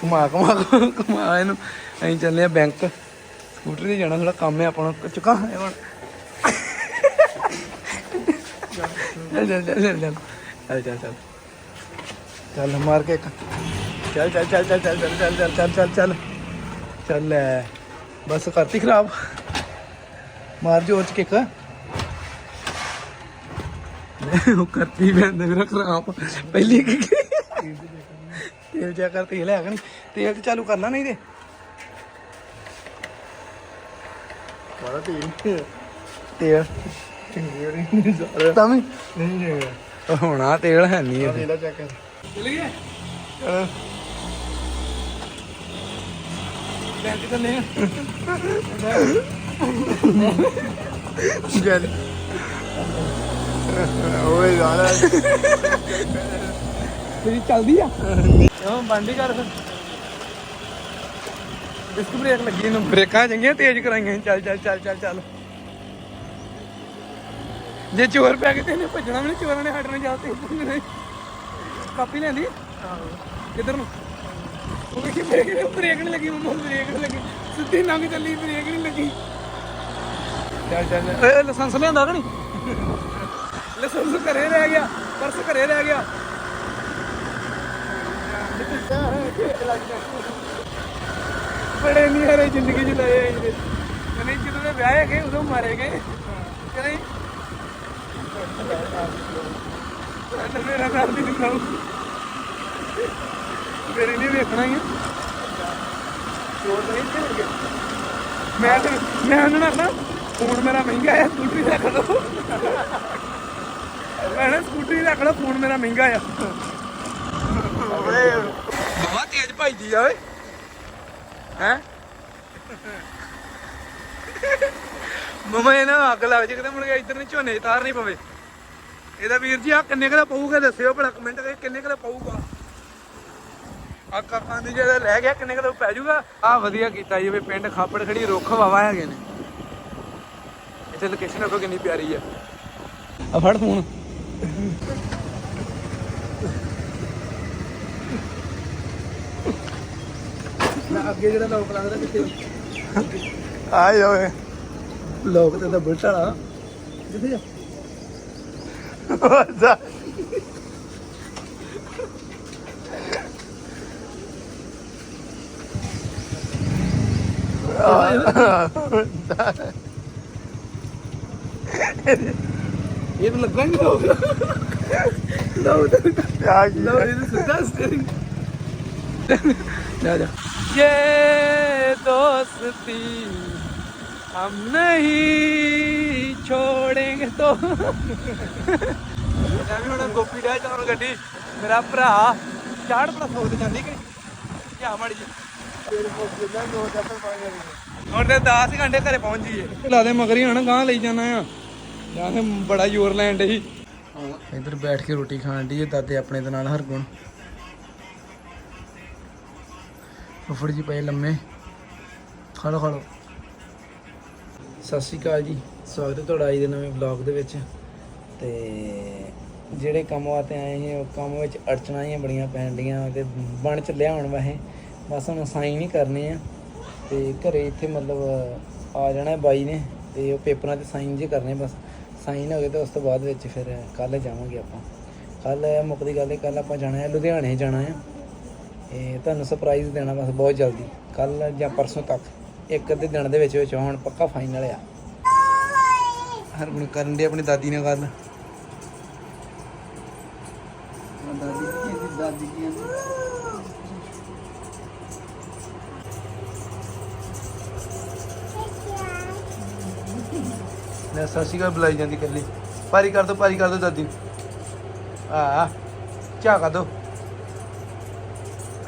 ਘੁਮਾ ਘੁਮਾ ਘੁਮਾ ਇਹਨੂੰ ਅਸੀਂ ਚੱਲੇ ਆ ਬੈਂਕ ਸਕੂਟਰ ਤੇ ਜਾਣਾ ਥੋੜਾ ਕੰਮ ਹੈ ਆਪਣਾ ਚੁੱਕਾ ਇਹ ਹੁਣ ਚੱਲ ਚੱਲ ਚੱਲ ਚੱਲ ਚੱਲ ਚੱਲ ਚੱਲ ਚੱਲ ਚੱਲ ਮਾਰ ਕੇ ਚੱਲ ਚੱਲ ਚੱਲ ਚੱਲ ਚੱਲ ਚੱਲ ਚੱਲ ਚੱਲ ਚੱਲ ਚੱਲ ਚੱਲ ਬਸ ਕਰਤੀ ਖਰਾਬ ਮਾਰ ਜੋ ਚ ਕਿੱਕ ਉਹ ਕਰਤੀ ਬੰਦੇ ਮੇਰਾ ਖਰਾਬ ਪਹਿਲੀ ਕਿੱਕ ਤੇਲ ਚਾ ਕਰ ਤੇਲ ਹੈਗਾ ਨਹੀਂ ਤੇਲ ਤੇ ਚਾਲੂ ਕਰਨਾ ਨਹੀਂ ਤੇ। ਬੜਾ ਤੇਲ। ਤੇਲ। ਚੰਗੀ ਹੋਣੀ ਜ਼ਿਆਦਾ ਤਾਂ ਵੀ। ਨਹੀਂ ਨਹੀਂ ਹੋਣਾ ਤੇਲ ਹੈ ਨਹੀਂ ਆ ਲੈ ਚੈੱਕ ਕਰ। ਚਲ ਗਿਆ ਬੈਂਕ ਤੇ ਲੈ ਚੱਲ। ਓਏ ਯਾਰ। ਤੇਰੀ ਚੱਲਦੀ ਆ। ਹਾਂ ਬੰਦ ਹੀ ਕਰ ਫਿਰ। ਡਿਸਕ ਬ੍ਰੇਕ ਲੱਗੀ ਨੂੰ ਬ੍ਰੇਕਾਂ ਚੰਗੀਆਂ ਤੇਜ਼ ਕਰਾਈਆਂ। ਚੱਲ ਚੱਲ ਚੱਲ ਚੱਲ ਚੱਲ। ਜੇ ਚੋਰ ਪੈ ਗਏ ਤੇ ਇਹਨੇ ਭੱਜਣਾ ਵੀ ਨਹੀਂ ਚੋਰਾਂ ਨੇ ਹਟਣਾ ਜਾ ਤੇ ਭੱਜਣਾ ਕਾਪੀ ਲੈਂਦੀ ਕਿੱਧਰ ਨੂੰ? ਉਹ ਕਿ ਬ੍ਰੇਕ ਬ੍ਰੇਕ ਨਹੀਂ ਲੱਗੀ ਮੰਮਾ ਬ੍ਰੇਕ ਨਹੀਂ ਲੱਗੀ। ਸਿੱਧੀ ਲੰਘ ਚੱਲੀ ਬ੍ਰੇਕ ਨਹੀਂ ਲੱਗੀ। ਚੱਲ ਚੱਲ ਓਏ ਲਾਇਸੈਂਸ ਲਿਆਂਦਾ ਕਿ ਨਹੀਂ? ਲਾਇਸੈਂਸ ਘਰੇ ਰਹਿ ਗਿਆ ਪਰਸ ਘਰੇ ਰਹਿ ਗਿਆ। ਬੜੇ ਨਹੀਂ ਹਰੇ ਜ਼ਿੰਦਗੀ ਚ ਲਏ ਇਹਦੇ। ਨਹੀਂ ਜਦੋਂ ਦੇ ਵਿਆਹ ਗਏ ਉਦੋਂ ਮਾਰੇ ਗਏ। ਕਿ ਨਹੀਂ ਮੇਰਾ ਨਾਮ ਨਹੀਂ ਦਿਖਾਉ ਮੇਰੇ ਲਈ ਵੇਖਣਾ ਹੀ ਚੋਰ ਨਹੀਂ ਚੱਲ ਗਿਆ ਮੈਂ ਤੇ ਮੈਂ ਉਹਨਾਂ ਨਾਲ ਨਾ ਫੋਨ ਮੇਰਾ ਮਹਿੰਗਾ ਆ, ਸਕੂਟਰੀ ਰੱਖ ਲਓ। ਮੈਂ ਨਾ ਸਕੂਟਰੀ ਰੱਖ ਲਓ, ਫੋਨ ਮੇਰਾ ਮਹਿੰਗਾ ਆ। ਬਾਬਾ ਆ ਓਏ। ਹੈ? ਮਮਾ ਇਹ ਅੱਗ ਲੱਗ ਜੇ ਕਿਤੇ ਮੁੜ ਕੇ ਇੱਧਰ ਨਹੀਂ ਝੋਨੇ ਤਾਰ ਨਹੀਂ ਪਵੇ। ਇਹਦਾ ਵੀਰ ਜੀ ਆ ਕਿੰਨੇ ਕੁ ਦਾ ਪਊਗਾ ਦੱਸਿਓ ਭਲਾ ਕਮੈਂਟ ਕਰਕੇ ਕਿੰਨੇ ਕੁ ਪਊਗਾ। ਆ ਕਾਕਾਂ ਦੀ ਜਿਹੜਾ ਰਹਿ ਗਿਆ, ਕਿੰਨੇ ਕੁ ਦਾ ਪੈ ਜਾਊਗਾ। ਆ ਵਧੀਆ ਕੀਤਾ ਜੀ, ਵੀ ਪਿੰਡ ਖਾਪੜ ਖੜੀ ਰੁੱਖ ਵਾਵਾ ਹੈਗੇ ਨੇ। ਇੱਥੇ ਲੋਕੇਸ਼ਨ ਦੇਖੋ ਕਿੰਨੀ ਪਿਆਰੀ ਆ। ਆ ਫੜ ਫੋਨ। ਅੱਗੇ ਜਿਹੜਾ ਲੋਕ ਲੱਗਦਾ ਕਿੱਥੇ ਆਏ ਓਏ। ਲੋਕ ਤੇ ਤਾਂ ਬੁਲਟ ਵਾਲਾ। ਕਿੱਥੇ ਜਾ ਜਾ। ਇਹ ਤਾਂ ਲੱਗਾ ਨਹੀਂ ਲੋਕ। ਲੋਕ ਆ ਕੀ ਲੋਕ ਇਹ ਸਿੱਧਾ ਸਟੀਅਰਿੰਗ ਜਾ ਜਾ। ये दोस्ती हम नहीं छोड़ेंगे तो ਮੈਂ ਵੀ ਹੁਣ ਗੋਪੀ ਦਾ ਚਲਾਉਣ ਗੱਡੀ ਮੇਰਾ ਭਰਾ ਚਾੜ ਪੜਾ ਸੋਚ ਜਾਂਦੀ ਕਿ ਕਿਆ ਮਾੜੀ ਜੀ ਹੁਣ ਤੇ 10 ਘੰਟੇ ਘਰੇ ਪਹੁੰਚ ਜੀਏ ਲਾ ਦੇ ਮਗਰੀ ਹਣ ਗਾਂ ਲਈ ਜਾਣਾ ਆ ਜਾਂ ਤੇ ਬੜਾ ਜ਼ੋਰ ਲੈਣ ਡਈ ਇੱਧਰ ਬੈਠ ਕੇ ਰੋਟੀ ਖਾਣ ਦੀ ਦਾਦੇ ਆਪਣੇ ਦੇ ਨਾਲ ਹਰਗੁਣ ਫੁੱਫੜ ਜੀ ਪਏ ਲੰਮੇ। ਖਾ ਲਓ ਸਤਿ ਸ਼੍ਰੀ ਅਕਾਲ ਜੀ। ਸਵਾਗਤ ਹੈ ਤੁਹਾਡਾ ਅੱਜ ਦੇ ਨਵੇਂ ਵਲੌਗ ਦੇ ਵਿੱਚ। ਤੇ ਜਿਹੜੇ ਕੰਮ ਵਾਸਤੇ ਆਏ ਸੀ, ਉਹ ਕੰਮ ਵਿੱਚ ਅੜਚਣਾਂ ਹੀ ਬੜੀਆਂ ਪੈਣ ਡੀਆਂ ਤੇ ਬਣ 'ਚ ਲਿਆਉਣ ਵਾਹੇ ਬਸ ਹੁਣ ਸਾਈਨ ਹੀ ਕਰਨੇ ਆ। ਤੇ ਘਰੇ ਇੱਥੇ ਮਤਲਬ ਆ ਜਾਣਾ ਬਾਈ ਨੇ ਤੇ ਉਹ ਪੇਪਰਾਂ ਤੇ ਸਾਈਨ ਜੇ ਕਰਨੇ ਬਸ। ਸਾਈਨ ਹੋ ਗਏ ਤੇ ਉਸ ਤੋਂ ਬਾਅਦ ਵਿੱਚ ਫਿਰ ਕੱਲ ਜਾਵਾਂਗੇ ਆਪਾਂ। ਕੱਲ ਮੁੱਕਦੀ ਗੱਲ ਹੈ ਕੱਲ ਆਪਾਂ ਜਾਣਾ ਹੈ, ਲੁਧਿਆਣੇ ਜਾਣਾ ਹੈ। ਇਹ ਤੁਹਾਨੂੰ ਸਰਪ੍ਰਾਈਜ਼ ਦੇਣਾ ਬਸ ਬਹੁਤ ਜਲਦੀ। ਕੱਲ ਜਾਂ ਪਰਸੋਂ ਤੱਕ, ਇੱਕ ਅੱਧੇ ਦਿਨ ਦੇ ਵਿੱਚ ਵਿੱਚ ਹੁਣ, ਪੱਕਾ ਫਾਈਨਲ ਆ। ਹਰਗੁਣ ਕਰਨ ਦੇ ਆਪਣੀ ਦਾਦੀ ਨਾਲ ਗੱਲ। ਦਾਦੀ ਕੀ ਦਾਦੀ ਕੀ ਲੈ, ਸਤਿ ਸ਼੍ਰੀ ਅਕਾਲ, ਬੁਲਾਈ ਜਾਂਦੀ ਕੱਲੀ ਪਾਰੀ ਕਰ ਦੋ ਪਾਰੀ ਕਰ ਦੋ ਦਾਦੀ ਨੂੰ। ਆ ਚਾਹ ਕਰ ਦੋ।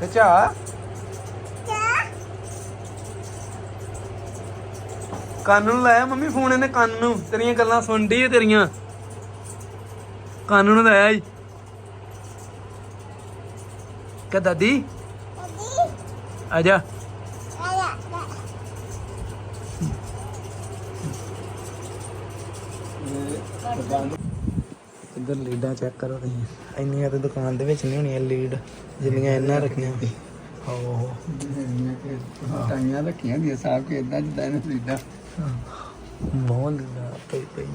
ਖਚਾ। ਕੰਨ ਨੂੰ ਲਾਇਆ ਮੰਮੀ ਫੋਨ ਇਹਨੇ ਕੰਨ ਨੂੰ। ਤੇਰੀਆਂ ਗੱਲਾਂ ਸੁਣਦੀ ਏ ਤੇਰੀਆਂ। ਕੰਨ ਨੂੰ ਲਾਇਆ ਜੀ ਕਹ ਦਾਦੀ। ਆ ਜਾ। ਇੱਧਰ ਲੀਡਾਂ ਚੈੱਕ ਕਰੋ ਤੁਸੀਂ। ਇੰਨੀਆਂ ਤੇ ਦੁਕਾਨ ਦੇ ਵਿੱਚ ਨਹੀਂ ਹੋਣੀਆਂ ਲੀਡ ਜਿੰਨੀਆਂ ਇਹਨਾਂ ਰੱਖੀਆਂ ਹੋ। ਟਾਈਆਂ ਰੱਖੀਆਂ ਦੀਆਂ ਸਾਫ਼ ਕੇ ਇਦਾਂ ਜਿੱਦਾਂ ਇਹਨੇ ਫਰੀਦਾ ਬਹੁਤ ਲੱਗਾ ਪਈ। ਪਈ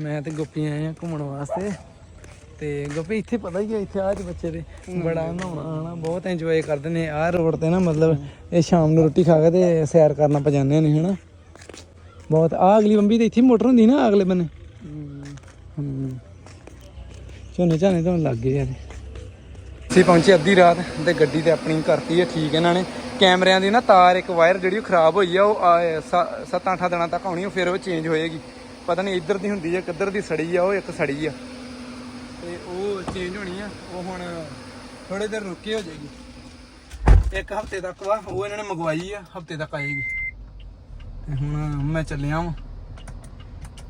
ਮੈਂ ਤੇ ਗੋਪੀ ਆਏ ਆ ਘੁੰਮਣ ਵਾਸਤੇ। ਤੇ ਗੋਪੀ ਇੱਥੇ ਪਤਾ ਹੀ ਹੈ ਇੱਥੇ ਆਜ ਬੱਚੇ ਦੇ ਬੜਾ ਨਹਾਉਣਾ ਆਣਾ ਬਹੁਤ ਇੰਜੋਏ ਕਰਦੇ ਨੇ ਆਹ ਰੋਡ ਤੇ ਨਾ ਮਤਲਬ ਇਹ ਸ਼ਾਮ ਨੂੰ ਰੋਟੀ ਖਾ ਕੇ ਤੇ ਸੈਰ ਕਰਨਾ ਪਜਾਨੇ ਨੇ ਹਨਾ? ਬਹੁਤ ਆ ਅਗਲੀ ਬੰਬੀ ਤੇ ਇੱਥੇ ਮੋਟਰ ਹੁੰਦੀ ਨਾ ਅਗਲੇ ਬੰਨੇ? ਝੋਨੇ ਝਾਨੇ ਤੋਂ ਲੱਗ ਗਏ ਯਾਰ। ਅਸੀਂ ਪਹੁੰਚੇ ਅੱਧੀ ਰਾਤ ਤੇ ਗੱਡੀ ਤੇ ਆਪਣੀ ਕਰਤੀ ਹੈ ਠੀਕ ਇਹਨਾਂ ਨੇ। ਕੈਮਰਿਆਂ ਦੀ ਨਾ ਤਾਰ ਇੱਕ ਵਾਇਰ ਜਿਹੜੀ ਉਹ ਖਰਾਬ ਹੋਈ ਆ ਉਹ 7-8 ਦਿਨਾਂ ਤੱਕ ਆਉਣੀ ਉਹ ਫਿਰ ਉਹ ਚੇਂਜ ਹੋਏਗੀ। ਪਤਾ ਨਹੀਂ ਇੱਧਰ ਦੀ ਹੁੰਦੀ ਹੈ ਕਿੱਧਰ ਦੀ ਸੜੀ ਆ ਉਹ ਇੱਕ ਸੜੀ ਆ। ਚੇਂਜ ਹੋਣੀ ਆ, ਉਹ ਹੁਣ ਥੋੜੇ ਦਿਨ ਰੁਕੀ ਹੋ ਜਾਏਗੀ। ਇੱਕ ਹਫ਼ਤੇ ਤੱਕ ਵਾ, ਉਹ ਇਹਨਾਂ ਨੇ ਮੰਗਵਾਈ ਆ, ਹਫ਼ਤੇ ਤੱਕ ਆਏਗੀ। ਤੇ ਹੁਣ ਮੈਂ ਚੱਲਿਆ ਵਾਂ,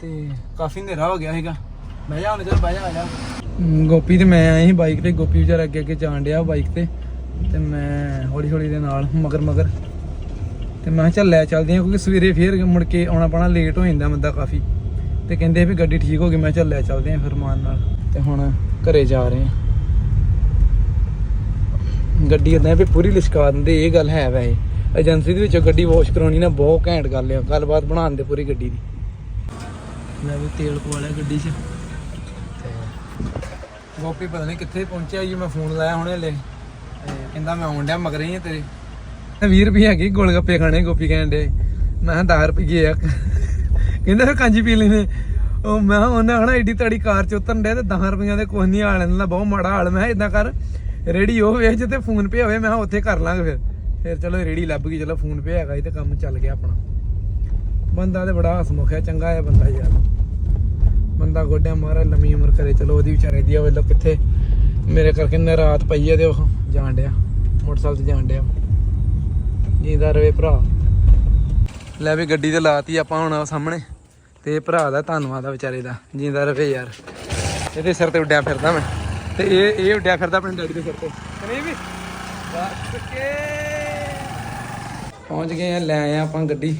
ਤੇ ਕਾਫੀ ਹਨੇਰਾ ਹੋ ਗਿਆ ਹੈਗਾ ਬਹਿ ਜਾ ਹੁਣ ਚੱਲ ਬਹਿ ਜਾ ਆ ਜਾ। ਗੋਪੀ ਤੇ ਮੈਂ ਆਏ ਸੀ ਬਾਈਕ ਤੇ, ਗੋਪੀ ਵਿਚਾਰਾ ਅੱਗੇ ਅੱਗੇ ਜਾਣ ਡਿਆ ਬਾਈਕ ਤੇ। ਤੇ ਮੈਂ ਹੌਲੀ ਹੌਲੀ ਦੇ ਨਾਲ, ਮਗਰ ਮਗਰ। ਤੇ ਮੈਂ ਕਿਹਾ ਚੱਲ ਲੈ ਚੱਲਦੇ ਆ, ਕਿਉਂਕਿ ਸਵੇਰੇ ਫੇਰ ਮੁੜ ਕੇ ਆਉਣਾ ਪੈਣਾ ਲੇਟ ਹੋ ਜਾਂਦਾ ਬੰਦਾ ਕਾਫੀ। ਤੇ ਕਹਿੰਦੇ ਵੀ ਗੱਡੀ ਠੀਕ ਹੋ ਗਈ, ਮੈਂ ਕਿਹਾ ਚੱਲ ਲੈ ਚੱਲਦੇ ਆ ਫਿਰ ਮਾਨ ਨਾਲ। ਤੇ ਹੁਣ ਘਰੇ ਜਾ ਰਹੇ ਆ ਗੱਡੀ ਇਦਾਂ ਵੀ ਪੂਰੀ ਲਿਸ਼ਕਾ ਦਿੰਦੇ, ਇਹ ਗੱਲ ਹੈ ਵੈਸੇ। ਏਜੰਸੀ ਦੇ ਵਿੱਚੋਂ ਗੱਡੀ ਵਾਸ਼ ਕਰਾਉਣੀ ਨਾ ਬਹੁਤ ਘੈਂਟ ਗੱਲ ਆ, ਗੱਲਬਾਤ ਬਣਾ ਦਿੰਦੇ ਪੂਰੀ ਗੱਡੀ ਦੀ। ਮੈਂ ਵੀ ਤੇਲ ਪਵਾ ਲਿਆ ਗੱਡੀ 'ਚ। ਗੋਪੀ ਪਤਾ ਨਹੀਂ ਕਿੱਥੇ ਪਹੁੰਚਿਆ ਜੀ, ਮੈਂ ਫੋਨ ਲਾਇਆ ਹੁਣੇ ਲੈ ਕਹਿੰਦਾ ਮੈਂ ਆਉਣ ਡਿਆ ਮਗਰ ਹੀ ਤੇਰੇ। 20 ਰੁਪਏ ਹੈਗੇ ਗੋਲ ਗੱਪੇ ਖਾਣੇ ਗੋਪੀ ਕਹਿਣ ਮੈਂ ਕਿਹਾ 10 ਰੁਪਏ ਆ। ਕਹਿੰਦਾ ਫਿਰ ਕਾਂਜੀ ਪੀ ਲੈਨੇ ਉਹ ਮੈਂ ਕਿਹਾ ਉਹਨੇ ਹਣਾ ਏਡੀ ਤੜੀ ਕਾਰ ਚ ਉਤਰਨ ਦੇ ਤੇ 10 ਰੁਪਈਆਂ ਦੇ ਕੁਝ ਨਹੀਂ ਹਾਲ ਇਹਨਾਂ ਦਾ ਬਹੁਤ ਮਾੜਾ ਹਾਲ। ਮੈਂ ਕਿਹਾ ਇਦਾਂ ਕਰ, ਰੇੜੀ ਉਹ ਵੇਚ ਜਿੱਥੇ ਫੋਨ ਪੇ ਹੋਵੇ, ਮੈਂ ਕਿਹਾ ਉੱਥੇ ਕਰ ਲਾਂਗੇ ਫਿਰ। ਫਿਰ ਚਲੋ ਰੇੜੀ ਲੱਭ ਗਈ, ਚਲੋ ਫੋਨ ਪੇ ਹੈਗਾ ਇਹ ਤੇ ਕੰਮ ਚੱਲ ਗਿਆ ਆਪਣਾ। ਬੰਦਾ ਤੇ ਬੜਾ ਹਸਮੁਖ ਹੈ, ਚੰਗਾ ਹੈ ਬੰਦਾ ਯਾਰ। ਬੰਦਾ ਗੋਡਿਆਂ ਮਾਰਾ, ਲੰਮੀ ਉਮਰ ਕਰੇ। ਚਲੋ ਉਹਦੀ ਵਿਚਾਰੇ ਦੀ ਵੇਲੋ ਕਿੱਥੇ ਮੇਰੇ ਕਰਕੇ ਨਾ ਰਾਤ ਪਈ ਹੈ ਤੇ ਉਹ ਜਾਣ ਡਿਆ। ਮੋਟਰਸਾਈਕਲ ਤੇ ਜਾਣ ਡਿਆ। ਜੀਂਦਾ ਰਵੇ ਭਰਾ। ਲੈ ਵੀ ਗੱਡੀ ਤੇ ਲਾਤੀ ਆਪਾਂ ਹੁਣ ਸਾਹਮਣੇ। ਤੇ ਭਰਾ ਦਾ ਧੰਨਵਾਦ ਆ ਵਿਚਾਰੇ ਦਾ ਜੀਂਦਾ ਰਵੇ ਯਾਰ। ਇਹਦੇ ਸਿਰ ਤੇ ਉੱਡਿਆ ਫਿਰਦਾ ਮੈਂ। ਤੇ ਇਹ ਇਹ ਉੱਡਿਆ ਫਿਰਦਾ ਆਪਣੇ ਡੈਡੀ ਦੇ ਸਿਰ ਤੇ। ਨਹੀਂ ਵੀ। ਬਸ ਕੇ ਪਹੁੰਚ ਗਏ ਆ ਲੈ ਆਏ ਆ ਆਪਾਂ ਗੱਡੀ।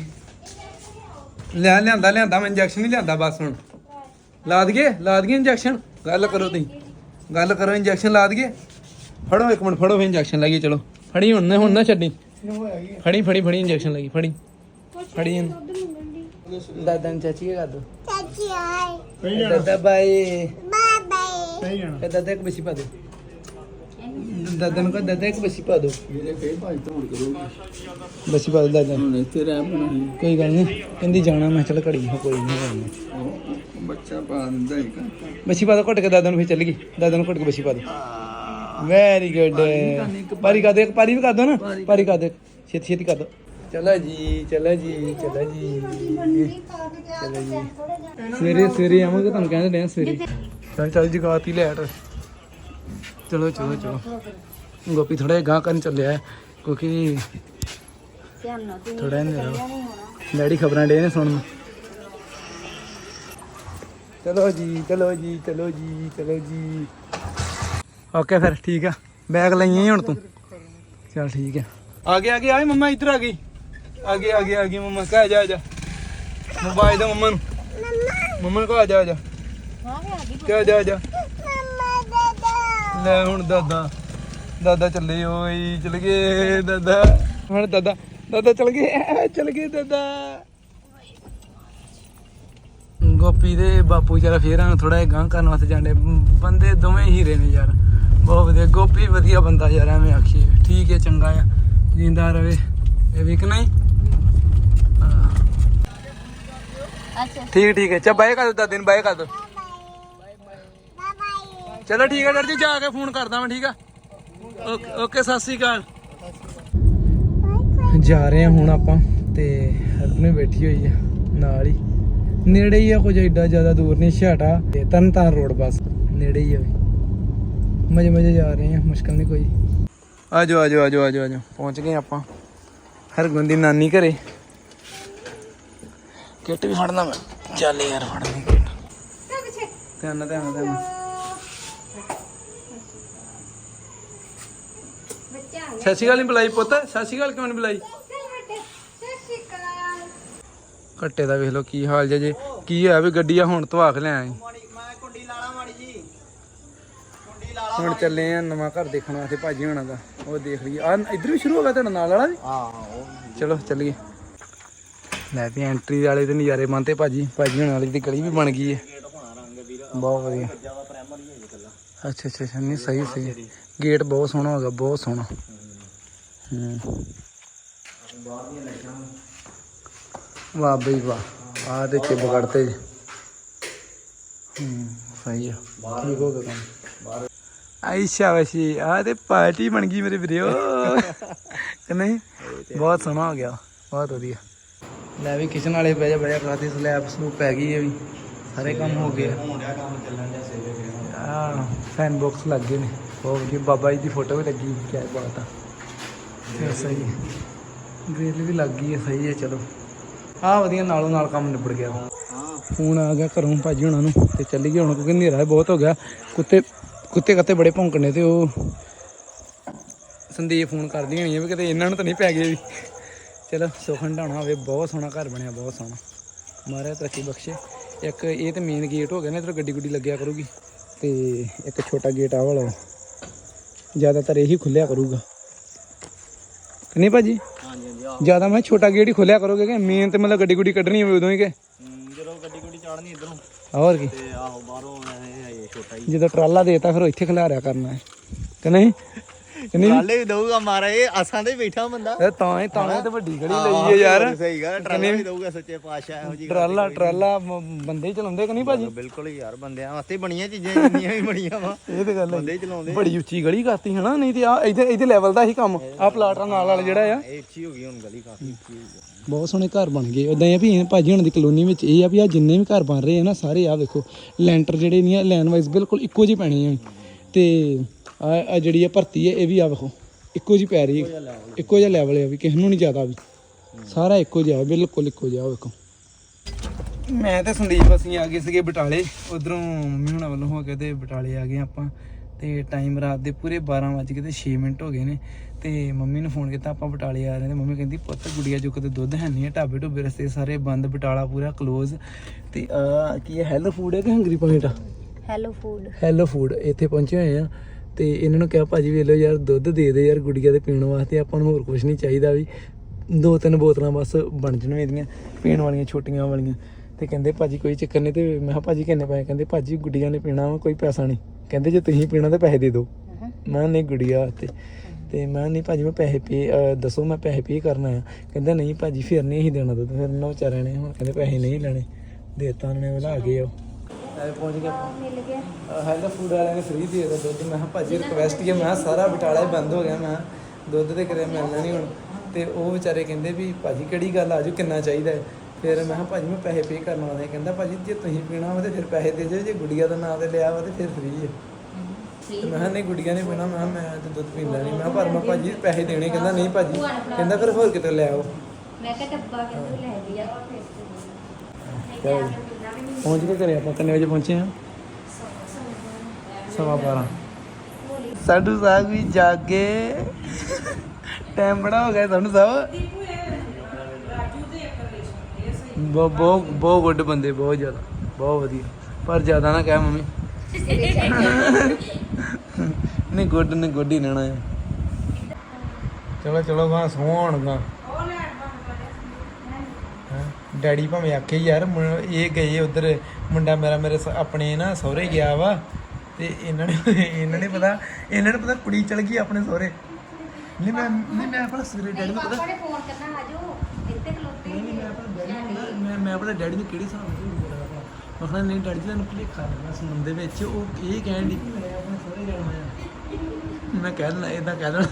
ਲੈ ਲਿਆਂਦਾ ਲਿਆਂਦਾ ਮੈਂ ਇੰਜੈਕਸ਼ਨ ਨਹੀਂ ਲਿਆਂਦਾ ਬਸ ਹੁਣ। ਲਾ ਦਈਏ ਲਾ ਦਈਏ ਇੰਜੈਕਸ਼ਨ ਗੱਲ ਕਰੋ ਤੁਸੀਂ। ਗੱਲ ਕਰੋ ਇੰਜੈਕਸ਼ਨ ਲਾ ਦਈਏ। ਫੜੋ ਇੱਕ ਮਿੰਟ ਫੜੋ ਫੇ ਇੰਜੈਕਸ਼ਨ ਲਾਈਏ ਚਲੋ। ਫੜੀ ਹੁਣ ਨਾ ਹੁਣ ਨਾ ਛੱਡੀ। ਫੜੀ ਫੜੀ ਫੜੀ ਇੰਜੈਕਸ਼ਨ ਲੱਗੀ ਫੜੀ। ਫੜੀ ਇਹਨੂੰ। ਦਾਦਾ ਨੂੰ ਚਾਚੀ ਕੀ ਕਰ ਦੋ ਚਾਚੀ ਆਏ। ਦਾਦਾ ਬਾਈ ਬਾਏ ਬਾਏ। ਕਹ ਦਾਦਾ ਇੱਕ ਬਸੀ ਪਾ ਦੋ ਦਾਦਾ ਨੂੰ ਕਹ ਦਾਦਾ ਇੱਕ ਬਸੀ ਪਾ ਦੋ ਮੇਰੇ ਕਈ ਭਾਈ ਧੋਣ ਕਰੂਗੀ। ਬਸੀ ਪਾ ਦੋ ਦਾਦਾ। ਨੂੰ ਹੁਣ ਇੱਥੇ ਰਹਿ ਬਣਾ ਕੋਈ ਗੱਲ ਨਹੀਂ। ਕਹਿੰਦੀ ਜਾਣਾ ਮੈਂ ਚਲ ਘੜੀ ਹੋ ਕੋਈ ਨਹੀਂ ਬੱਚਾ ਪਾ ਦਿੰਦਾ ਹੀ ਬਸੀ ਪਾ ਦੋ ਘੁੱਟ ਕੇ ਦਾਦਾ ਨੂੰ ਫੇਰ ਚੱਲ ਗਈ। ਦਾਦਾ ਨੂੰ ਘੁੱਟ ਕੇ ਬਸੀ ਪਾ ਦੋ ਵੈਰੀ ਗੁੱਡ ਪਾਰੀ ਕਰ ਦੋ ਇੱਕ ਪਾਰੀ ਵੀ ਕਰ ਦੋ ਨਾ। ਪਾਰੀ ਕਰ ਦੋ ਛੇਤੀ ਛੇਤੀ ਕਰ ਦੋ ਚਲੋ ਜੀ ਚਲੋ ਜੀ ਚਲੋ ਜੀ। ਚਲੋ ਜੀ ਸਵੇਰੇ ਸਵੇਰੇ ਆਵਾਂਗੇ, ਤੁਹਾਨੂੰ ਕਹਿੰਦੇ ਨੇ ਸਵੇਰੇ। ਚੱਲ ਚੱਲ ਜਗਾਤੀ ਲੈਟ। ਚਲੋ ਚਲੋ ਚਲੋ। ਗੋਪੀ ਥੋੜਾ ਜਿਹਾ ਗਾਂ ਕਰਨ ਚੱਲਿਆ ਕਿਉਂਕਿ ਥੋੜਾ ਹਨੇਰਾ ਡੈਡੀ ਖਬਰਾਂ ਡੇ ਨੇ ਸੁਣਨ ਚਲੋ ਜੀ ਚਲੋ ਜੀ ਚਲੋ ਜੀ ਚਲੋ ਜੀ। ਓਕੇ ਫਿਰ, ਠੀਕ ਆ। ਬੈਗ ਲਈਏ ਹੁਣ ਤੂੰ। ਚਲ ਠੀਕ ਆ। ਆ ਗਿਆ ਆ ਗਿਆ ਆਏ ਮੰਮਾ ਇੱਧਰ ਆ ਗਈ ਆ ਗਈ ਆ ਗਈ ਆ ਗਈ ਮੰਮਾ ਕਹ ਜਾ ਆ ਜਾ ਮੋਬਾਈਲ ਦੇ ਮੰਮਾ ਨੂੰ ਮੰਮਾ ਜਾ ਜਾ ਕਹ ਜਾ ਜਾ ਦਾਦਾ ਲੈ ਹੁਣ ਦਾਦਾ ਦਾਦਾ ਚੱਲੇ ਓਏ ਚਲ ਗਏ ਦਾਦਾ ਹੁਣ ਦਾਦਾ ਦਾਦਾ ਚਲ ਗਏ ਚਲ ਗਏ ਦਾਦਾ ਗੋਪੀ ਦੇ ਬਾਪੂ ਜਰਾ ਫੇਰ ਆ ਥੋੜਾ ਜਿਹਾ ਗਾਂ ਕਰਨ ਵਾਸਤੇ ਜਾਂਦੇ ਬੰਦੇ ਦੋਵੇਂ ਹੀਰੇ ਨੇ ਯਾਰ ਬਹੁਤ ਵਧੀਆ ਗੋਪੀ ਵਧੀਆ ਬੰਦਾ ਯਾਰ ਐਵੇਂ ਆਖੀਏ ਠੀਕ ਹੈ ਚੰਗਾ ਆ ਜਿੰਦਾ ਰਵੇ ਇਹ ਵੀ ਕਿ ਨਹੀਂ ਹਾਂ। ਅੱਛਾ। ਠੀਕ ਠੀਕ ਹੈ। ਚਾ ਬਾਏ ਕਰ ਦੋ ਦਾਦੇ ਨੂੰ, ਬਾਏ ਕਰ ਦੋ। ਚਲੋ ਠੀਕ ਹੈ ਡਰ ਜੀ, ਜਾ ਕੇ ਫੋਨ ਕਰਦਾ ਮੈਂ, ਠੀਕ ਆ? ਓਕੇ ਸਤਿ ਸ੍ਰੀ ਅਕਾਲ। ਜਾ ਰਹੇ ਹਾਂ ਹੁਣ ਆਪਾਂ ਤੇ ਹਰਗੁਣੇ ਬੈਠੀ ਹੋਈ ਆ, ਨਾਲ ਹੀ। ਨੇੜੇ ਹੀ ਆ ਕੁਝ, ਐਡਾ ਜ਼ਿਆਦਾ ਦੂਰ ਨਹੀਂ, ਛਾਟਾ ਤੇ ਤਰਨਤਾਰਨ ਰੋਡ ਬਸ, ਨੇੜੇ ਹੀ ਆ ਮਜੇ ਮਜੇ ਜਾ ਰਹੇ ਆ ਮੁਸ਼ਕਲ ਨਹੀਂ ਕੋਈ। ਆਜੋ ਆਜੋ ਆਜੋ ਆਜੋ ਆਜੋ ਪਹੁੰਚ ਗਏ ਆਪਾਂ, ਹਰਗੁਣ ਦੀ ਨਾਨੀ ਘਰੇ। ਕਿੱਟ ਵੀ ਫੜਨਾ ਮੈਂ ਚੱਲ ਯਾਰ ਫੜਨੀ ਕਿੱਟ ਧਿਆਨ ਨਾਲ ਧਿਆਨ ਨਾਲ ਧਿਆਨ ਨਾਲ ਸਤਿ ਸ਼੍ਰੀ ਅਕਾਲ ਨਹੀਂ ਬੁਲਾਈ ਪੁੱਤ ਸਤਿ ਸ਼੍ਰੀ ਅਕਾਲ ਕਿਉਂ ਨਹੀਂ ਬੁਲਾਈ ਘੱਟੇ ਦਾ ਵੇਖ ਲਓ ਕੀ ਹਾਲ ਜੇ ਜੇ ਕੀ ਹੋਇਆ ਵੀ ਗੱਡੀ ਆ ਹੁਣ ਧਵਾ ਕੇ ਲੈ ਆਏ ਹੁਣ ਚੱਲੇ ਆ ਨਵਾਂ ਘਰ ਦੇਖਣ ਵਾਸਤੇ ਭਾਜੀ ਹੋਣਾ ਦਾ ਉਹ ਦੇਖ ਲਈਏ ਆ ਇੱਧਰ ਵੀ ਸ਼ੁਰੂ ਹੋ ਗਿਆ ਤੁਹਾਡਾ ਨਾਲ ਵਾਲਾ ਵੀ ਹਾਂ ਉਹ ਚਲੋ ਚੱਲੀਏ ਲੈ ਵੀ ਐਂਟਰੀ ਵਾਲੇ ਤੇ ਨਜ਼ਾਰੇ ਬੰਨਤੇ ਭਾਜੀ ਭਾਜੀ ਹੋਣਾ ਵਾਲੀ ਦੀ ਗਲੀ ਵੀ ਬਣ ਗਈ ਹੈ ਬਹੁਤ ਵਧੀਆ। ਅੱਛਾ ਅੱਛਾ ਅੱਛਾ ਨਹੀਂ ਸਹੀ ਸਹੀ। ਗੇਟ ਬਹੁਤ ਸੋਹਣਾ ਹੋ ਗਿਆ ਬਹੁਤ ਸੋਹਣਾ। ਹੂੰ। ਵਾਹ ਬਈ ਵਾਹ ਆ ਤੇ ਚਿੱਬ ਕੱਢਤੇ ਜੀ। ਹੂੰ ਸਹੀ ਆ। ਠੀਕ ਹੋ ਗਿਆ ਕੰਮ। ਆਈ ਸ਼ਾਬਾਸ਼ੀ ਆ ਤੇ ਪਾਰਟੀ ਬਣ ਗਈ ਮੇਰੇ ਵੀਰੋ ਨਹੀਂ? ਬਹੁਤ ਸੋਹਣਾ ਹੋ ਗਿਆ ਬਹੁਤ ਵਧੀਆ। ਲੈ ਵੀ ਕਿਚਨ ਵਾਲੇ ਬਹਿ ਜਾ ਬਹਿ ਜਾ ਕਰਾਤੀ ਸਲੈਬ ਸਲੂਪ ਪੈ ਗਈ ਹੈ ਵੀ। ਸਾਰੇ ਕੰਮ ਹੋ ਗਏ। ਆ ਫੈਨ ਬਾਕਸ ਲੱਗ ਗਏ ਨੇ। ਬਹੁਤ ਵਧੀਆ ਬਾਬਾ ਜੀ ਦੀ ਫੋਟੋ ਵੀ ਲੱਗੀ ਕਿਆ ਬਾਤ ਆ। ਫਿਰ ਸਹੀ ਹੈ। ਗ੍ਰਿਲ ਵੀ ਲੱਗ ਗਈ ਹੈ ਸਹੀ ਹੈ ਚਲੋ। ਆ ਵਧੀਆ ਨਾਲੋਂ ਨਾਲ ਕੰਮ ਨਿਬੜ ਗਿਆ ਫੋਨ ਆ ਗਿਆ ਘਰੋਂ ਭਾਜੀ ਹੁਣਾਂ ਨੂੰ ਤੇ ਚੱਲੀਏ ਹੁਣ ਕਿਉਂਕਿ ਹਨੇਰਾ ਬਹੁਤ ਹੋ ਗਿਆ। ਕੁੱਤੇ ਕੁੱਤੇ ਕੱਤੇ ਬੜੇ ਭੌਂਕਣੇ ਤੇ ਉਹ ਸੰਦੀਪ ਫੋਨ ਕਰਦੀ ਹੋਣੀ ਵੀ ਕਿਤੇ ਇਹਨਾਂ ਨੂੰ ਤਾਂ ਨਹੀਂ ਪੈ ਗਏ ਵੀ। ਚਲੋ ਸੁਖਨ ਢਾਉਣਾ ਹੋਵੇ ਬਹੁਤ ਸੋਹਣਾ ਘਰ ਬਣਿਆ ਬਹੁਤ ਸੋਹਣਾ। ਮਹਾਰਾਜ ਤਰੱਕੀ ਬਖਸ਼ੇ। ਇੱਕ ਇਹ ਤੇ ਮੇਨ ਗੇਟ ਹੋ ਗਿਆ ਨਾ ਇਧਰ ਗੱਡੀ ਗੁੱਡੀ ਲੱਗਿਆ ਕਰੂਗੀ। ਤੇ ਇੱਕ ਛੋਟਾ ਗੇਟ ਆ ਵਾਲਾ। ਜ਼ਿਆਦਾਤਰ ਇਹੀ ਖੁੱਲਿਆ ਕਰੂਗਾ। ਨਹੀਂ ਭਾਜੀ? ਹਾਂਜੀ ਹਾਂਜੀ ਜ਼ਿਆਦਾ ਮੈਂ ਛੋਟਾ ਗੇਟ ਹੀ ਖੋਲਿਆ ਕਰੋਗੇ ਕਿ ਮੇਨ ਤੇ ਮਤਲਬ ਗੱਡੀ ਗੁੱਡੀ ਕੱਢਣੀ ਹੋਵੇ ਉਦੋਂ ਹੀ ਕਿ? ਜਦੋਂ ਗੱਡੀ ਗੁੱਡੀ ਚੜਨੀ ਇਧਰੋਂ। ਹੋਰ ਕੀ? ਤੇ ਆਹੋ ਬਾਹਰੋਂ ਇਹ ਛੋਟਾ ਹੀ। ਜਦੋਂ ਟਰਾਲਾ ਦੇਤਾ ਫਿਰ ਇੱਥੇ ਖਿਲਾਰਿਆ ਕਰਨਾ ਹੈ। ਕਿ ਨਹੀਂ? ਨਹੀਂ। ਟਰਾਲੇ ਵੀ ਦਊਗਾ ਮਾਰਾ ਇਹ ਆਸਾਂ ਤੇ ਬੈਠਾ ਬੰਦਾ। ਇਹ ਤਾਂ ਹੀ ਤਾਂ ਤੇ ਵੱਡੀ ਗੜੀ ਲਈ ਹੈ ਯਾਰ। ਸਹੀ ਗੱਲ ਟਰਾਲਾ ਵੀ ਦਊਗਾ ਸੱਚੇ ਪਾਤਸ਼ਾਹ ਇਹੋ ਜੀ ਟਰਾਲਾ ਟਰਾਲਾ ਬੰਦੇ ਹੀ ਚਲਾਉਂਦੇ ਕਿ ਨਹੀਂ ਭਾਜੀ? ਬਿਲਕੁਲ ਹੀ ਯਾਰ ਬੰਦਿਆਂ ਵਾਸਤੇ ਬਣੀਆਂ ਚੀਜ਼ਾਂ ਜਿੰਨੀਆਂ ਵੀ ਬਣੀਆਂ ਵਾ। ਇਹ ਤੇ ਗੱਲ ਬੰਦੇ ਹੈ ਹੀ ਚਲਾਉਂਦੇ ਬੜੀ ਉੱਚੀ ਗਲੀ ਕਰਤੀ ਹਨਾ ਨਹੀਂ ਤੇ ਆ ਇਹਦੇ ਇਹਦੇ ਲੈਵਲ ਦਾ ਹੀ ਕੰਮ। ਆ ਪਲਾਟਾਂ ਨਾਲ ਵਾਲਾ ਜਿਹੜਾ ਆ। ਇਹ ਅੱਛੀ ਹੋ ਗਈ ਹੁਣ ਗਲੀ ਕਾਫੀ ਅੱਛੀ ਹੋ ਗਈ। ਬਹੁਤ ਸੋਹਣੇ ਘਰ ਬਣ ਗਏ। ਉਦਾਂ ਇਹ ਆ ਵੀ ਭਾਜੀ ਹੁਣ ਦੀ ਕਲੋਨੀ ਵਿੱਚ ਇਹ ਆ ਵੀ ਆ ਜਿੰਨੇ ਵੀ ਘਰ ਬਣ ਰਹੇ ਆ ਨਾ ਸਾਰੇ ਆ ਵੇਖੋ। ਲੈਂਟਰ ਜਿਹੜੇ ਨਹੀਂ ਆ ਲਾਈਨ ਵਾਈਜ਼ ਬਿਲਕੁਲ ਇੱਕੋ ਜਿਹੇ ਪੈਣੇ ਆ। ਤੇ ਆ ਆ ਜਿਹੜੀ ਆ ਭਰਤੀ ਹੈ ਇਹ ਵੀ ਆ ਵੇਖੋ। ਇੱਕੋ ਜਿਹੀ ਪੈ ਰਹੀ ਹੈ। ਇੱਕੋ ਜਿਹਾ ਲੈਵਲ ਹੈ ਵੀ ਕਿਸੇ ਨੂੰ ਨਹੀਂ ਜ਼ਿਆਦਾ ਵੀ। ਸਾਰਾ ਇੱਕੋ ਜਿਹਾ ਹੈ, ਬਿਲਕੁਲ ਇੱਕੋ ਜਿਹਾ ਵੇਖੋ। ਮੈਂ ਤੇ ਸੰਦੀਪ ਅਸੀਂ ਆ ਗਏ ਸੀਗੇ ਬਟਾਲੇ। ਉਧਰੋਂ ਮੰਮੀ ਹੁਣਾਂ ਵੱਲੋਂ ਹੋ ਕੇ ਤੇ ਬਟਾਲੇ ਆ ਗਏ ਆਪਾਂ। ਤੇ ਟਾਈਮ ਰਾਤ ਦੇ ਪੂਰੇ 12 ਵੱਜ ਕੇ ਤੇ 6 ਮਿੰਟ ਹੋ ਗਏ ਨੇ। ਤੇ ਮੰਮੀ ਨੂੰ ਫੋਨ ਕੀਤਾ ਆਪਾਂ ਬਟਾਲੇ ਆ ਰਹੇ ਨੇ। ਮੰਮੀ ਕਹਿੰਦੀ ਪੁੱਤ ਗੁੜੀਆ ਚੁੱਕ ਤੇ ਦੁੱਧ ਹੈ ਨਹੀਂ ਹੈ ਢਾਬੇ ਢੁੱਬੇ ਰਸਤੇ ਸਾਰੇ ਬੰਦ ਬਟਾਲਾ ਪੂਰਾ ক্লোਜ਼ ਤੇ ਆ ਕੀ ਹੈ ਹੈਲੋ ਫੂਡ ਹੈ ਕਿ ਹੰਗਰੀ ਪੁਆਇੰਟ ਆ ਹੈਲੋ ਫੂਡ ਹੈਲੋ ਫੂਡ ਇੱਥੇ ਪਹੁੰਚੇ ਹੋਏ ਆ। ਤੇ ਇਹਨਾਂ ਨੂੰ ਕਿਹਾ ਭਾਜੀ ਵੇਖ ਲਓ ਯਾਰ ਦੁੱਧ ਦੇ ਦੇ ਯਾਰ ਗੁੜੀਆ ਦੇ ਪੀਣ ਵਾਸਤੇ ਆਪਾਂ ਨੂੰ ਹੋਰ ਕੁਝ ਨਹੀਂ ਚਾਹੀਦਾ ਵੀ ਦੋ ਤਿੰਨ ਬੋਤਲਾਂ ਬਸ ਬਣ ਜਾਣ ਇਹਦੀਆਂ ਪੀਣ ਵਾਲੀਆਂ ਛੋਟੀਆਂ ਵਾਲੀਆਂ। ਤੇ ਕਹਿੰਦੇ ਭਾਜੀ ਕੋਈ ਚੱਕਰ ਨਹੀਂ। ਤੇ ਮੈਂ ਕਿਹਾ ਭਾਜੀ ਕਿੰਨੇ ਪੈਸੇ? ਕਹਿੰਦੇ ਭਾਜੀ ਗੁੜੀਆ ਨੇ ਪੀਣਾ ਵਾ ਕੋਈ ਪੈਸਾ ਨਹੀਂ। ਕਹਿੰਦੇ ਜੇ ਤੁਸੀਂ ਪੀਣਾ ਤਾਂ ਪੈਸੇ ਦੇ ਦਿਓ। ਮੈਂ ਨਹੀਂ ਗੁੜੀਆ ਤੇ ਤੇ ਮੈਂ ਨਹੀਂ ਭਾਜੀ ਮੈਂ ਪੈਸੇ ਪੇ ਦੱਸੋ ਮੈਂ ਪੈਸੇ ਪੇ ਕਰਨਾ ਆ। ਕਹਿੰਦਾ ਨਹੀਂ ਭਾਜੀ ਫਿਰ ਨਹੀਂ ਅਸੀਂ ਦੇਣਾ ਦੁੱਧ। ਫਿਰ ਉਹਨਾਂ ਵਿਚਾਰਿਆਂ ਨੇ ਹੁਣ ਕਹਿੰਦੇ ਪੈਸੇ ਨਹੀਂ ਲੈਣੇ ਦੇਤਾ ਉਹਨਾਂ ਨੇ ਬੁਲਾ ਗਏ ਉਹ ਐ ਪਹੁੰਚ ਗਏ ਆਪਾਂ। ਮਿਲ ਗਿਆ ਹੈਲੋ ਫੂਡ ਵਾਲਿਆਂ ਨੇ ਫ੍ਰੀ ਦੇ ਦਿੱਤਾ ਦੁੱਧ। ਮੈਂ ਕਿਹਾ ਭਾਜੀ ਰਿਕਵੈਸਟ ਕੀ ਹੈ? ਮੈਂ ਕਿਹਾ ਸਾਰਾ ਬਟਾਲਾ ਹੀ ਬੰਦ ਹੋ ਗਿਆ ਮੈਂ ਕਿਹਾ। ਦੁੱਧ ਤੇ ਕਰੇ ਮਿਲਣਾ ਨਹੀਂ ਹੁਣ। ਤੇ ਉਹ ਵਿਚਾਰੇ ਕਹਿੰਦੇ ਵੀ ਭਾਜੀ ਕਿਹੜੀ ਗੱਲ ਆਜੂ ਕਿੰਨਾ ਚਾਹੀਦਾ ਹੈ? ਫਿਰ ਮੈਂ ਕਿਹਾ ਭਾਜੀ ਮੈਂ ਪੈਸੇ ਪੇ ਕਰਨ ਵਾਲਾ ਹੈ। ਕਹਿੰਦਾ ਭਾਜੀ ਜੇ ਤੁਸੀਂ ਪੀਣਾ ਵਾ ਤੇ ਫਿਰ ਪੈਸੇ ਦੇ ਦਿਓ। ਜੇ ਗੁੜੀਆ ਦਾ ਨਾਂ ਤੇ ਲਿਆ ਵਾ ਤੇ ਫਿਰ ਫ੍ਰੀ ਹੈ ਤੇ ਮੈਂ ਕਿਹਾ ਨਹੀਂ ਗੁੜੀਆ ਨੇ ਪੀਣਾ। ਮੈਂ ਕਿਹਾ ਮੈਂ ਤੇ ਦੁੱਧ ਪੀਂਦਾ ਨਹੀਂ ਮੈਂ ਕਿਹਾ ਪਰ ਮੈਂ ਭਾਜੀ ਪੈਸੇ ਦੇਣੇ? ਕਹਿੰਦਾ ਨਹੀਂ ਭਾਜੀ। ਕਹਿੰਦਾ ਫਿਰ ਹੋਰ ਕਿਤੇ ਲੈ ਆਓ। ਮੈਂ ਕਿਹਾ ਡੱਬਾ ਕਿੱਥੋਂ ਲੈ ਲਿਆ ਚਲੋ ਜੀ। ਪਹੁੰਚ ਕੇ ਘਰੇ ਆਪਾਂ ਕਿੰਨੇ ਵਜੇ ਪਹੁੰਚੇ ਹਾਂ? ਸਵਾ 12 ਸਾਡੂ ਸਾਹਿਬ ਵੀ ਜਾਗੇ ਟਾਈਮ ਬੜਾ ਹੋ ਗਿਆ ਸਾਨੂੰ ਸਾਹਿਬ ਬਹੁਤ ਬਹੁਤ ਬਹੁਤ ਗੁੱਡ ਬੰਦੇ, ਬਹੁਤ ਜ਼ਿਆਦਾ, ਬਹੁਤ ਵਧੀਆ। ਪਰ ਜ਼ਿਆਦਾ ਨਾ ਕਹਿ ਮੰਮੀ। ਨਹੀਂ ਗੁੱਡ ਨੇ ਗੁੱਡ ਹੀ ਰਹਿਣਾ ਹੈ। ਚਲੋ ਚਲੋ ਗਾ ਸੋਹਣ ਗਾ ਡੈਡੀ ਭਾਵੇਂ ਆਖੇ ਯਾਰ ਇਹ ਗਏ ਉਧਰ ਮੁੰਡਾ ਮੇਰਾ ਮੇਰੇ ਆਪਣੇ ਨਾ ਸਹੁਰੇ ਗਿਆ ਵਾ। ਤੇ ਇਹਨਾਂ ਨੇ ਇਹਨਾਂ ਨੇ ਪਤਾ ਇਹਨਾਂ ਨੇ ਪਤਾ ਕੁੜੀ ਚਲ ਗਈ ਆਪਣੇ ਸਹੁਰੇ। ਨਹੀਂ ਮੈਂ ਨਹੀਂ ਮੈਂ ਆਪਣਾ ਸਵੇਰੇ ਡੈਡੀ ਨੂੰ ਪਤਾ ਨੇ ਫੋਨ ਕਰਨਾ ਆਜੋ ਇੱਥੇ ਖਲੋਤੇ ਨਹੀਂ ਮੈਂ ਆਪਣਾ ਡੈਡੀ ਨੂੰ ਮੈਂ ਮੈਂ ਆਪਣਾ ਡੈਡੀ ਨੂੰ ਕਿਹੜੇ ਹਿਸਾਬ ਨਾਲ ਬੋਲਦਾ ਮੈਂ ਕਿਹਾ ਨਹੀਂ ਡੈਡੀ ਤੁਹਾਨੂੰ ਭੁਲੇਖਾ ਲੱਗਾ ਸੁਣਨ ਦੇ ਵਿੱਚ? ਉਹ ਇਹ ਕਹਿਣ ਦੀ ਮੈਂ ਆਪਣੇ ਸਹੁਰੇ ਜਾਣਾ ਆ। ਮੈਂ ਕਹਿ ਦੇਣਾ ਇਦਾਂ ਕਹਿ ਦੇਣਾ।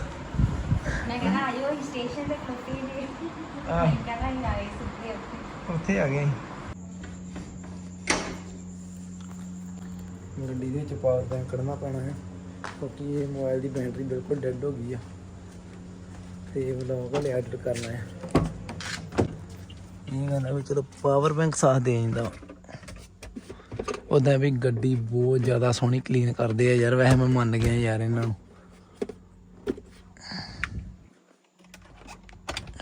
ਮੈਂ ਕਹਿੰਦਾ ਅਸੀਂ ਸਟੇਸ਼ਨ ਤੇ ਖਲੋਤੇ ਜੀ। ਮੈਂ ਕਹਿੰਦਾ ਹੀ ਆਏ ਸਿੱਧੇ ਉੱਥੇ ਆ ਗਏ ਗੱਡੀ ਦੇ ਵਿੱਚ ਪਾਵਰ ਬੈਂਕ ਕੱਢਣਾ ਪੈਣਾ ਹੈ ਕਿਉਂਕਿ ਇਹ ਮੋਬਾਈਲ ਦੀ ਬੈਟਰੀ ਬਿਲਕੁਲ ਡੈੱਡ ਹੋ ਗਈ ਆ। ਤੇ ਵਲੌਗ ਹਲੇ ਐਡਿਟ ਕਰਨਾ ਹੈ। ਇਹ ਕਹਿੰਦਾ ਵੀ ਚਲੋ ਪਾਵਰ ਬੈਂਕ ਸਾਥ ਦੇ ਜਾਂਦਾ ਉਦਾਂ ਵੀ ਗੱਡੀ ਬਹੁਤ ਜ਼ਿਆਦਾ ਸੋਹਣੀ ਕਲੀਨ ਕਰਦੇ ਆ ਯਾਰ ਵੈਸੇ ਮੈਂ ਮੰਨ ਗਿਆ ਯਾਰ ਇਹਨਾਂ ਨੂੰ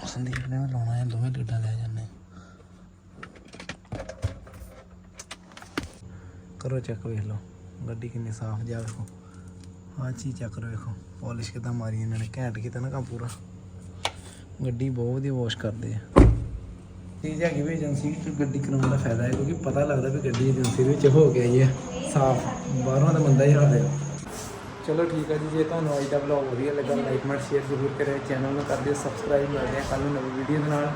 ਸੰਦੀਪ ਨੇ ਲਾਉਣਾ ਹੈ ਦੋਵੇਂ ਲੀਡਾਂ ਲੈ ਜਾਂਦੇ ਕਰੋ ਚੈੱਕ ਵੇਖ ਲਓ। ਗੱਡੀ ਕਿੰਨੀ ਸਾਫ਼ ਜਾ ਵੇਖੋ। ਆਹ ਚੀਜ਼ ਚੈੱਕ ਕਰੋ ਵੇਖੋ। ਪਾਲਿਸ਼ ਕਿਦਾਂ ਮਾਰੀ ਇਹਨਾਂ ਨੇ, ਘੈਂਟ ਕੀਤਾ ਨਾ ਕੰਮ ਪੂਰਾ। ਗੱਡੀ ਬਹੁਤ ਵਧੀਆ ਵਾਸ਼ ਕਰਦੇ ਆ। ਚੀਜ਼ ਹੈਗੀ ਵੀ ਏਜੰਸੀ ਵਿੱਚ ਗੱਡੀ ਕਰਾਉਣ ਦਾ ਫਾਇਦਾ ਹੈ, ਕਿਉਂਕਿ ਪਤਾ ਲੱਗਦਾ ਵੀ ਗੱਡੀ ਏਜੰਸੀ ਦੇ ਵਿੱਚ ਹੋ ਕੇ ਆਈ ਹੈ ਸਾਫ਼। ਬਾਹਰੋਂ ਤਾਂ ਬੰਦਾ ਹੀ ਹਾਲ ਹੈ ਚਲੋ ਠੀਕ ਹੈ ਜੀ, ਜੇ ਤੁਹਾਨੂੰ ਅੱਜ ਦਾ ਵਲੌਗ ਵਧੀਆ ਲੱਗਾ ਲਾਈਕ ਮਾਰ ਸ਼ੇਅਰ ਜ਼ਰੂਰ ਕਰਿਓ। ਚੈਨਲ ਨੂੰ ਕਰ ਦਿਓ ਸਬਸਕ੍ਰਾਈਬ ਮਿਲਦੇ ਆ ਕੱਲ ਨੂੰ ਨਵੀਂ ਵੀਡੀਓ ਦੇ ਨਾਲ।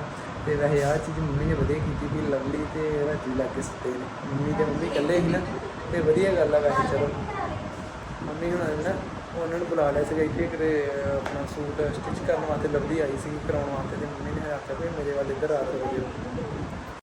ਤੇ ਵੈਸੇ ਆਹ ਚੀਜ਼ ਮੰਮੀ ਨੇ ਵਧੀਆ ਕੀਤੀ ਵੀ ਲਵਲੀ ਤੇ ਰਾਜੀ ਲੱਗ ਕੇ ਸੁੱਤੇ ਨੇ। ਮੰਮੀ ਤੇ ਮੰਮੀ ਇਕੱਲੇ ਹੀ ਨਾ, ਤੇ ਵਧੀਆ ਗੱਲ ਆ ਵੈਸੇ ਚਲੋ। ਮੰਮੀ ਹੁਣ ਨਾ ਉਹਨਾਂ ਨੂੰ ਬੁਲਾ ਲਿਆ ਸੀਗਾ ਇੱਥੇ ਕਿਤੇ ਆਪਣਾ ਸੂਟ ਸਟਿਚ ਕਰਨ ਵਾਸਤੇ ਲਵਲੀ ਆਈ ਸੀ, ਕਰਾਉਣ ਵਾਸਤੇ, ਤੇ ਮੰਮੀ ਨੇ ਆਖਿਆ ਵੀ ਮੇਰੇ ਵੱਲ ਇੱਧਰ ਆ ਕੇ ਵਜੇ